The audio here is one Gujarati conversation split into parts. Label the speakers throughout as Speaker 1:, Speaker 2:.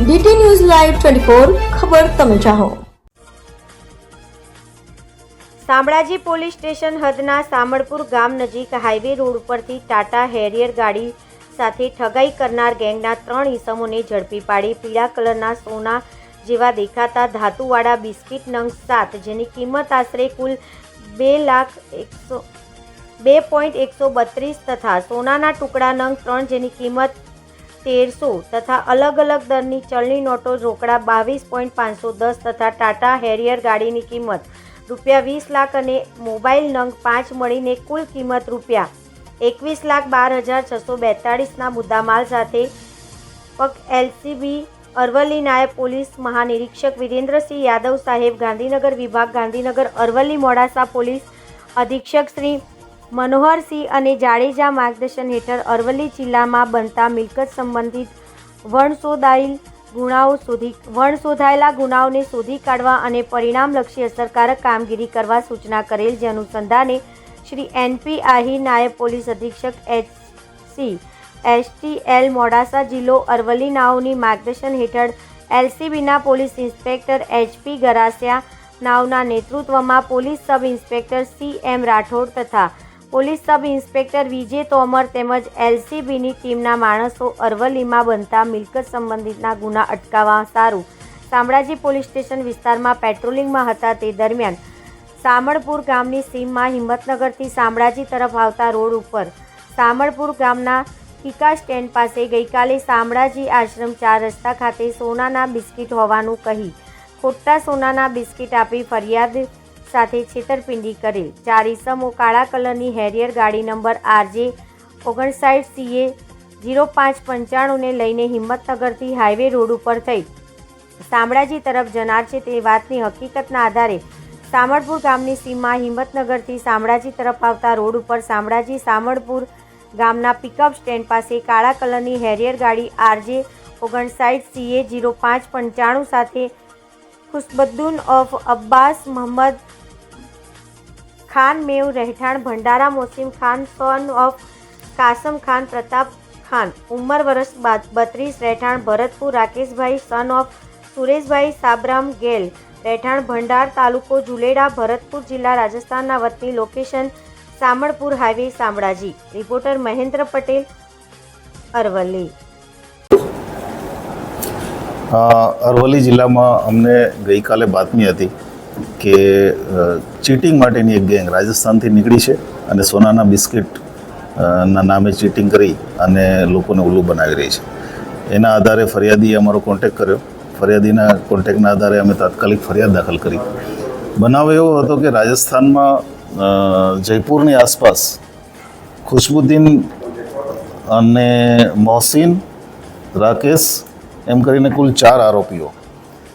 Speaker 1: ડીટી ન્યૂઝ લાઈવ ટ્વેન્ટી ખબર તમે ચાહો.
Speaker 2: શામળાજી પોલીસ સ્ટેશન હદના સામળપુર ગામ નજીક હાઈવે રોડ ઉપરથી ટાટા હેરિયર ગાડી સાથે ઠગાઈ કરનાર ગેંગના ત્રણ ઈસમોને ઝડપી પાડી પીળા કલરના સોના જેવા દેખાતા ધાતુવાળા બિસ્કિટ નંગ સાત, જેની કિંમત આશરે કુલ બે લાખ એકસો, બે પોઈન્ટ એકસો બત્રીસ તથા સોનાના ટુકડા નંગ ત્રણ, જેની કિંમત તેરસો તથા અલગ અલગ દરની ચલણી નોટો રોકડા બાવીસ પોઈન્ટ પાંચસો દસ તથા ટાટા હેરિયર ગાડીની કિંમત રૂપિયા વીસ લાખ અને મોબાઈલ નંગ પાંચ મળીને કુલ કિંમત રૂપિયા એકવીસ લાખ બાર હજાર છસો બેતાળીસના મુદ્દામાલ સાથે પક એલસીબી અરવલ્લી નાયબ પોલીસ મહાનિરીક્ષક વિરેન્દ્રસિંહ યાદવ સાહેબ ગાંધીનગર વિભાગ ગાંધીનગર અરવલ્લી મોડાસા પોલીસ અધિક્ષક શ્રી મનોહરસિંહ અને જાડેજા માર્ગદર્શન હેઠળ અરવલ્લી જિલ્લામાં બનતા મિલકત સંબંધિત વણશોધાયેલ ગુનાઓ શોધી વણશોધાયેલા ગુનાઓને શોધી કાઢવા અને પરિણામલક્ષી અસરકારક કામગીરી કરવા સૂચના કરેલ જે અનુસંધાને શ્રી એનપી આહિર નાયબ પોલીસ અધિક્ષક એચસી એસટીએલ મોડાસા જિલ્લો અરવલ્લી નાઓની માર્ગદર્શન હેઠળ એલસીબીના police inspector H P Garasia નાવના નેતૃત્વમાં police sub inspector C M Rathod તથા police sub inspector Vijay Tomar તેમજ એલસીબીની ટીમના માણસો અરવલ્લીમાં બનતા મિલકત સંબંધિતના ગુના અટકાવવા સારું. શામળાજી પોલીસ સ્ટેશન વિસ્તારમાં પેટ્રોલિંગમાં હતા તે દરમિયાન સામળપુર ગામની સીમમાં હિંમતનગરથી શામળાજી તરફ આવતા રોડ ઉપર સામળપુર ગામના ટીકા સ્ટેન્ડ પાસે ગઈકાલે શામળાજી આશ્રમ ચાર રસ્તા ખાતે સોનાના બિસ્કિટ હોવાનું કહી ખોટા સોનાના બિસ્કિટ આપી ફરિયાદ સાથે છેતરપિંડી કરી. ચાર ઇસમો કાળા કલરની હેરિયર ગાડી નંબર આરજે ઓગણસાઠ સીએ જીરો પાંચ પંચાણુંને લઈને હિંમતનગરથી હાઈવે રોડ ઉપર થઈ. શામળાજી તરફ જનાર છે તે વાતની હકીકતના આધારે સામળપુર ગામની સીમમાં હિંમતનગરથી શામળાજી તરફ આવતા રોડ ઉપર શામળાજી સામળપુર ગામના પિકઅપ સ્ટેન્ડ પાસે કાળા કલરની હેરિયર ગાડી આરજે ઓગણસાઠ સીએ જીરો પાંચ પંચાણું સાથે ખુશબદ્દુન ઓફ અબ્બાસ મોહમ્મદ ખાન મેવ રહેઠાણ, ભંડારા મોસીમ ખાન સન ઓફ કાસમ ખાન, પ્રતાપ ખાન. ઉંમર વર્ષ બત્રીસ, રહેઠાણ ભરતપુર, રાકેશભાઈ સન ઓફ સુરેશભાઈ સાબરામ ગેલ. રહેઠાણ ભંડાર તાલુકો જુલેડા ભરતપુર જિલ્લા, રાજસ્થાનના વતની location Samalpur highway Shamlaji. Reporter Mahendra Patel, Aravalli.
Speaker 3: Aravalli જિલ્લામાં અમને ગઈકાલે બાતમી હતી કે ચીટિંગ માટેની એક ગેંગ રાજસ્થાનથી નીકળી છે અને સોનાના બિસ્કિટ ના નામે ચીટિંગ કરી અને લોકોને ઉલ્લુ બનાવી રહી છે. એના આધારે ફરિયાદીએ અમારો કોન્ટેક કર્યો. ફરિયાદીના કોન્ટેકના આધારે અમે તાત્કાલિક ફરિયાદ દાખલ કરી. બનાવ એવો હતો કે રાજસ્થાનમાં જયપુરની આસપાસ ખુશબુદ્દીન અને મોહસિન, રાકેશ, એમ કરીને કુલ ચાર આરોપીઓ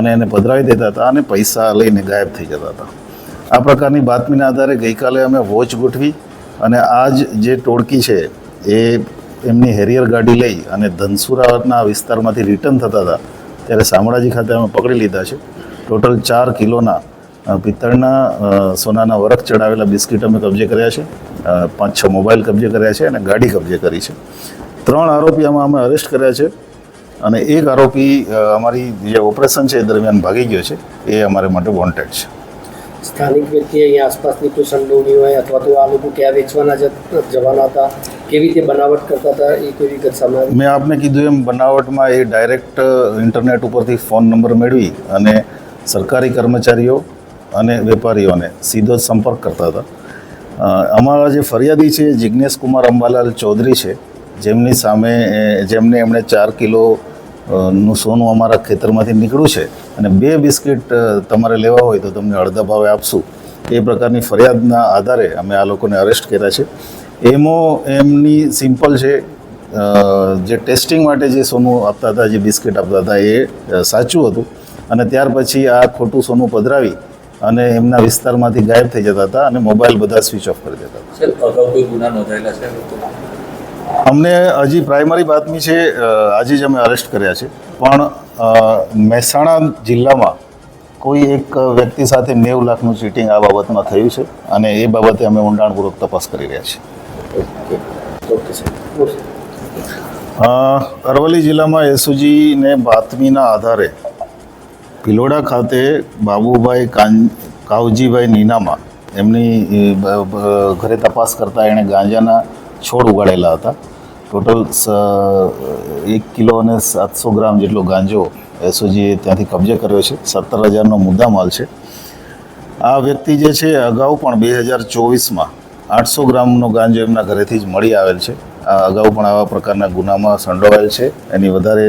Speaker 3: અને એને પધરાવી દેતા હતા અને પૈસા લઈને ગાયબ થઈ જતા હતા. આ પ્રકારની બાતમીના આધારે ગઈકાલે અમે વોચ ગોઠવી અને આજ જે ટોળકી છે એ એમની હેરિયર ગાડી લઈ અને ધનસુરાના વિસ્તારમાંથી રિટર્ન થતા હતા ત્યારે શામળાજી ખાતે અમે પકડી લીધા છે. ટોટલ ચાર કિલોના પિત્તળના સોનાના વરખ ચડાવેલા બિસ્કિટ અમે કબજે કર્યા છે. પાંચ છ મોબાઈલ કબજે કર્યા છે અને ગાડી કબજે કરી છે. ત્રણ આરોપી આમાં અમે અરેસ્ટ કર્યા છે. અને એક આરોપી અમારી જે ઓપરેશન છે એ દરમિયાન ભાગી ગયો છે. એ અમારે માટે વોન્ટેડ છે.
Speaker 4: સ્થાનિક વ્યક્તિ અહીંયા આસપાસની કોઈ સંડોવણી હોય અથવા તો આ લોકો ક્યાં વેચવાના જવાના હતા કેવી રીતે બનાવટ કરતા હતા એ કોઈ વિગત સામે
Speaker 3: મેં આપને કીધું એમ બનાવટમાં એ ડાયરેક્ટ ઇન્ટરનેટ ઉપરથી ફોન નંબર મેળવી અને સરકારી કર્મચારીઓ અને વેપારીઓને સીધો જ સંપર્ક કરતા હતા. અમારા જે ફરિયાદી છે જિજ્ઞેશ કુમાર અંબાલાલ ચૌધરી છે જેમની સામે જેમને એમણે ચાર કિલો નું સોનું અમારા ખેતરમાંથી નીકળ્યું છે અને બે બિસ્કિટ તમારે લેવા હોય તો તમને અડધા ભાવે આપશું. એ પ્રકારની ફરિયાદના આધારે અમે આ લોકોને અરેસ્ટ કર્યા છે. એમો, એમની સિમ્પલ છે જે ટેસ્ટિંગ માટે જે સોનું આપતા હતા, જે બિસ્કિટ આપતા હતા, એ સાચું હતું. અને ત્યાર પછી આ ખોટું સોનું પધરાવી અને એમના વિસ્તારમાંથી ગાયબ થઈ જતા હતા અને મોબાઈલ બધા સ્વિચ ઓફ કરી દેતા હતા. અમને હજી પ્રાઇમરી બાતમી છે આજે જ અમે અરેસ્ટ કર્યા છે. પણ મહેસાણા જિલ્લામાં કોઈ એક વ્યક્તિ સાથે નેવ લાખનું ચીટિંગ આ બાબતમાં થયું છે અને એ બાબતે અમે ઊંડાણપૂર્વક તપાસ કરી રહ્યા છીએ. અરવલ્લી જિલ્લામાં એસઓજીને બાતમીના આધારે ભિલોડા ખાતે બાબુભાઈ કાન કાવજીભાઈ નીનામાં એમની ઘરે તપાસ કરતાં એણે ગાંજાના છોડ ઉગાડેલા હતા. ટોટલ એક કિલો અને સાતસો ગ્રામ જેટલો ગાંજો એસઓજીએ ત્યાંથી કબજે કર્યો છે. સત્તર હજારનો મુદ્દામાલ છે. આ વ્યક્તિ જે છે, અગાઉ પણ બે હજાર ચોવીસમાં આઠસો ગ્રામનો ગાંજો એમના ઘરેથી જ મળી આવેલ છે. આ અગાઉ પણ આવા પ્રકારના ગુનામાં સંડોવાયેલ છે. એની વધારે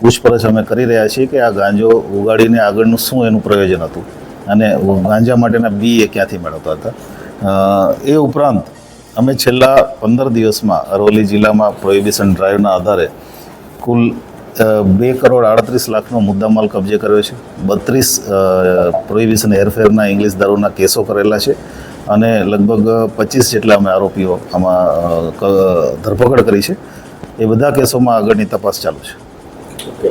Speaker 3: પૂછપરછ અમે કરી રહ્યા છીએ કે આ ગાંજો ઉગાડીને આગળનું શું એનું પ્રયોજન હતું. અને ગાંજા માટેના બી એ ક્યાંથી મેળવતા હતા? એ ઉપરાંત અમે છેલ્લા પંદર દિવસમાં અરવલ્લી જિલ્લામાં પ્રોહિબિશન ડ્રાઈવના આધારે કુલ બે કરોડ આડત્રીસ લાખનો મુદ્દામાલ કબજે કર્યો છે. બત્રીસ પ્રોહિબિશન હેરફેરના ઇંગ્લિશ દારૂના કેસો કરેલા છે અને લગભગ પચીસ જેટલા અમે આરોપીઓ આમાં ધરપકડ કરી છે. એ બધા કેસોમાં આગળની તપાસ ચાલુ છે.
Speaker 4: ઓકે.